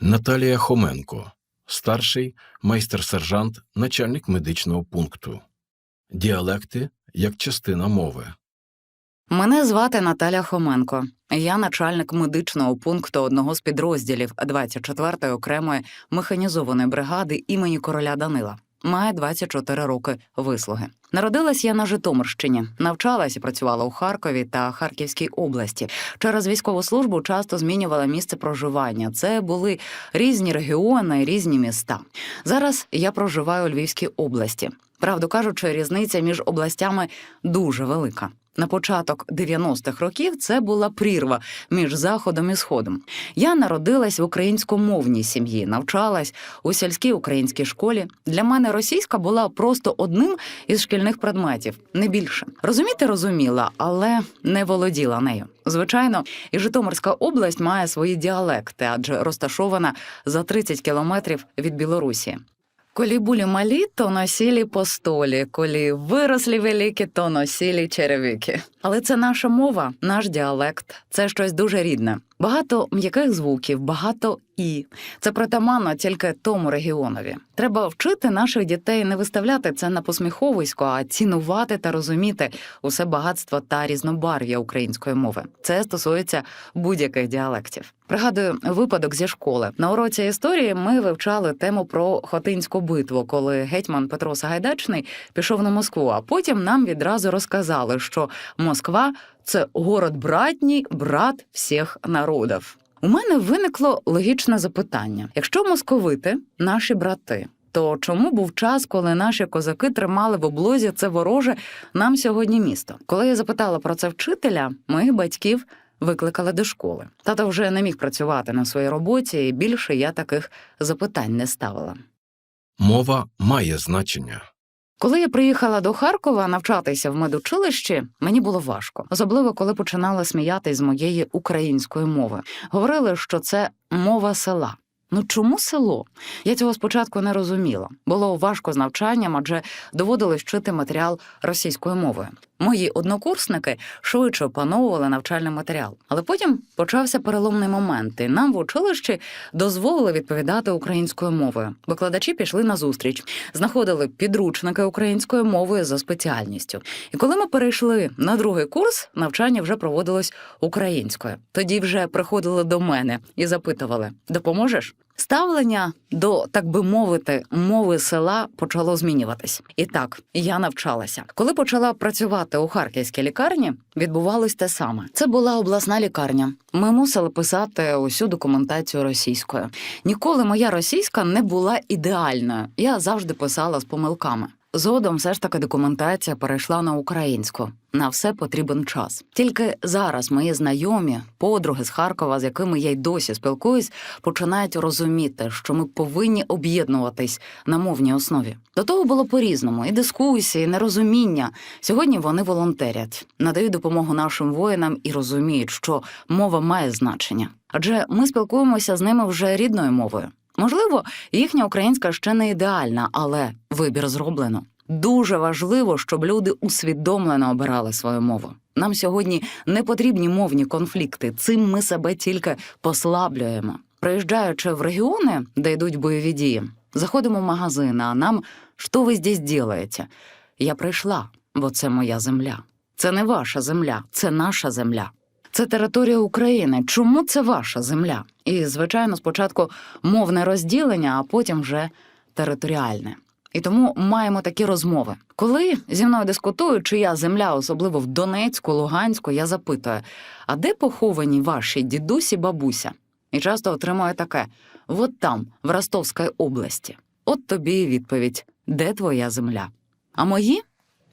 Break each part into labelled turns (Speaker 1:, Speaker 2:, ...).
Speaker 1: Наталія Хоменко, старший майстер-сержант, начальник медичного пункту. Діалекти як частина мови.
Speaker 2: Мене звати Наталя Хоменко. Я начальник медичного пункту одного з підрозділів 24-ї окремої механізованої бригади імені короля Данила. Має 24 роки вислуги. Народилась я на Житомирщині, навчалась і працювала у Харкові та Харківській області. Через військову службу часто змінювала місце проживання. Це були різні регіони, різні міста. Зараз я проживаю у Львівській області. Правду кажучи, різниця між областями дуже велика. На початок 90-х років це була прірва між заходом і сходом. Я народилась в українськомовній сім'ї, навчалась у сільській українській школі. Для мене російська була просто одним із шкільних предметів, не більше. Розуміти розуміла, але не володіла нею. Звичайно, і Житомирська область має свої діалекти, адже розташована за 30 кілометрів від Білорусі. Коли були малі, то носили по столі, коли виросли великі, то носили черевики. Але це наша мова, наш діалект, це щось дуже рідне. Багато м'яких звуків, багато і. Це притаманно тільки тому регіонові. Треба вчити наших дітей не виставляти це на посміховисько, а цінувати та розуміти усе багатство та різнобарв'я української мови. Це стосується будь-яких діалектів. Пригадую випадок зі школи. На уроці історії ми вивчали тему про Хотинську битву, коли гетьман Петро Сагайдачний пішов на Москву. А потім нам відразу розказали, що Москва це город братній, брат всіх народів. У мене виникло логічне запитання: якщо московити наші брати. То чому був час, коли наші козаки тримали в облозі це вороже нам сьогодні місто? Коли я запитала про це вчителя, моїх батьків викликали до школи. Тато вже не міг працювати на своїй роботі, і більше я таких запитань не ставила.
Speaker 1: Мова має значення.
Speaker 2: Коли я приїхала до Харкова навчатися в медучилищі, мені було важко, особливо коли починали сміятись з моєї української мови. Говорили, що це мова села. Ну чому село? Я цього спочатку не розуміла. Було важко з навчанням, адже доводилось вчити матеріал російською мовою. Мої однокурсники швидше опановували навчальний матеріал. Але потім почався переломний момент, і нам в училищі дозволили відповідати українською мовою. Викладачі пішли на зустріч, знаходили підручники українською мовою за спеціальністю. І коли ми перейшли на другий курс, навчання вже проводилось українською. Тоді вже приходили до мене і запитували: допоможеш? Ставлення до, так би мовити, мови села почало змінюватись. І так, я навчалася. Коли почала працювати у харківській лікарні, відбувалось те саме. Це була обласна лікарня. Ми мусили писати усю документацію російською. Ніколи моя російська не була ідеальною. Я завжди писала з помилками. Згодом все ж таки документація перейшла на українську. На все потрібен час. Тільки зараз мої знайомі, подруги з Харкова, з якими я й досі спілкуюсь, починають розуміти, що ми повинні об'єднуватись на мовній основі. До того було по-різному: і дискусії, і нерозуміння. Сьогодні вони волонтерять, надають допомогу нашим воїнам і розуміють, що мова має значення. Адже ми спілкуємося з ними вже рідною мовою. Можливо, їхня українська ще не ідеальна, але вибір зроблено. Дуже важливо, щоб люди усвідомлено обирали свою мову. Нам сьогодні не потрібні мовні конфлікти. Цим ми себе тільки послаблюємо. Приїжджаючи в регіони, де йдуть бойові дії, заходимо в магазин, а нам що ви здесь делаєте? Я прийшла, бо це моя земля. Це не ваша земля, це наша земля. Це територія України. Чому це ваша земля? І, звичайно, спочатку мовне розділення, а потім вже територіальне. І тому маємо такі розмови. Коли зі мною дискутують, чия земля, особливо в Донецьку, Луганську, я запитую: а де поховані ваші дідусі, бабуся? І часто отримую таке: от там, в Ростовській області. От тобі і відповідь: де твоя земля? А мої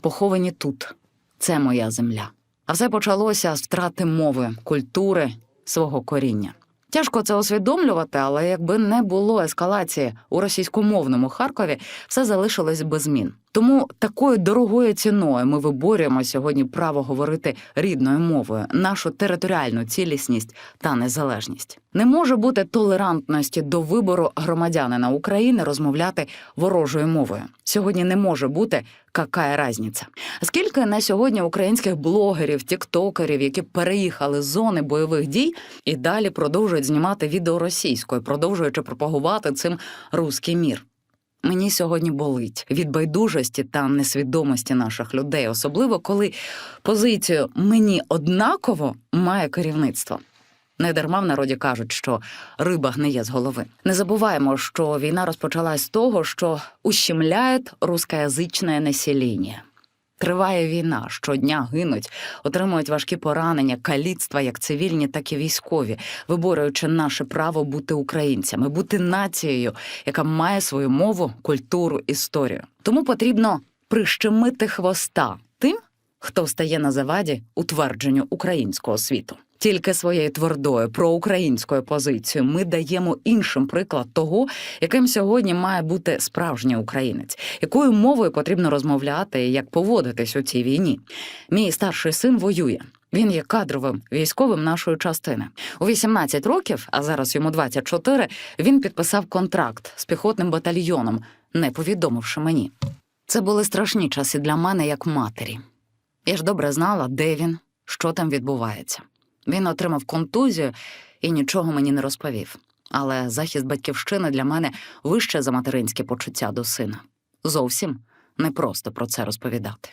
Speaker 2: поховані тут. Це моя земля. А все почалося з втрати мови, культури, свого коріння. Тяжко це усвідомлювати, але якби не було ескалації у російськомовному Харкові, все залишилось без змін. Тому такою дорогою ціною ми виборюємо сьогодні право говорити рідною мовою, нашу територіальну цілісність та незалежність. Не може бути толерантності до вибору громадянина України розмовляти ворожою мовою. Сьогодні не може бути какая разниця. Скільки на сьогодні українських блогерів, тіктокерів, які переїхали з зони бойових дій і далі продовжують знімати відео російською, продовжуючи пропагувати цим руський мір. Мені сьогодні болить від байдужості та несвідомості наших людей, особливо коли позицію мені однаково має керівництво. Недарма в народі кажуть, що риба гниє з голови. Не забуваємо, що війна розпочалась з того, що ущемляє рускоязичне населення. Триває війна, щодня гинуть, отримують важкі поранення, каліцтва як цивільні, так і військові, виборюючи наше право бути українцями, бути нацією, яка має свою мову, культуру, історію. Тому потрібно прищемити хвоста тим, хто встає на заваді утвердженню українського світу. Тільки своєю твердою проукраїнською позицією ми даємо іншим приклад того, яким сьогодні має бути справжній українець, якою мовою потрібно розмовляти і як поводитись у цій війні. Мій старший син воює. Він є кадровим військовим нашої частини. У 18 років, а зараз йому 24, він підписав контракт з піхотним батальйоном, не повідомивши мені. Це були страшні часи для мене як матері. Я ж добре знала, де він, що там відбувається. Він отримав контузію і нічого мені не розповів. Але захист батьківщини для мене вище за материнське почуття до сина. Зовсім непросто про це розповідати.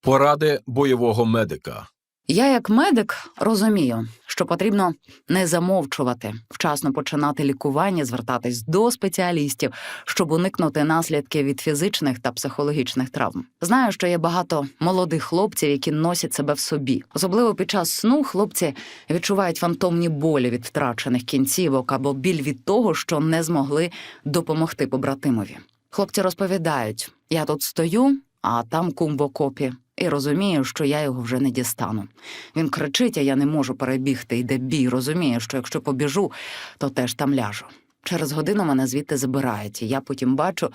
Speaker 1: Поради бойового медика.
Speaker 2: Я, як медик, розумію, що потрібно не замовчувати, вчасно починати лікування, звертатись до спеціалістів, щоб уникнути наслідків від фізичних та психологічних травм. Знаю, що є багато молодих хлопців, які носять себе в собі. Особливо під час сну хлопці відчувають фантомні болі від втрачених кінцівок або біль від того, що не змогли допомогти побратимові. Хлопці розповідають: я тут стою, а там кум в окопі, і розумію, що я його вже не дістану. Він кричить, а я не можу перебігти, йде бій. Розумію, що якщо побіжу, то теж там ляжу. Через годину мене звідти забирають, і я потім бачу,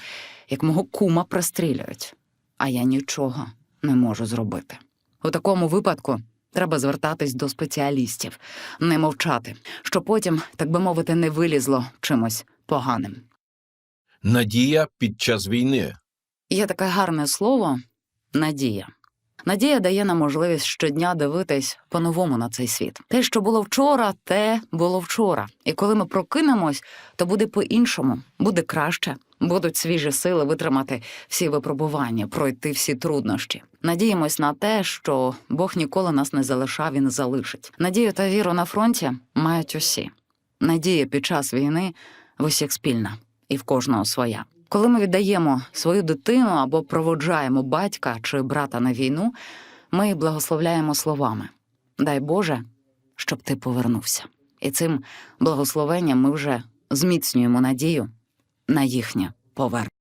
Speaker 2: як мого кума пристрілюють, а я нічого не можу зробити. У такому випадку треба звертатись до спеціалістів, не мовчати, щоб потім, так би мовити, не вилізло чимось поганим.
Speaker 1: Надія під час війни.
Speaker 2: Є таке гарне слово надія. Надія дає нам можливість щодня дивитись по-новому на цей світ. Те, що було вчора, те було вчора. І коли ми прокинемось, то буде по-іншому, буде краще, будуть свіжі сили витримати всі випробування, пройти всі труднощі. Надіємось на те, що Бог ніколи нас не залишав і не залишить. Надію та віру на фронті мають усі. Надія під час війни в усіх спільна і в кожного своя. Коли ми віддаємо свою дитину або проводжаємо батька чи брата на війну, ми благословляємо словами: Дай Боже, щоб ти повернувся. І цим благословенням ми вже зміцнюємо надію на їхнє повернення.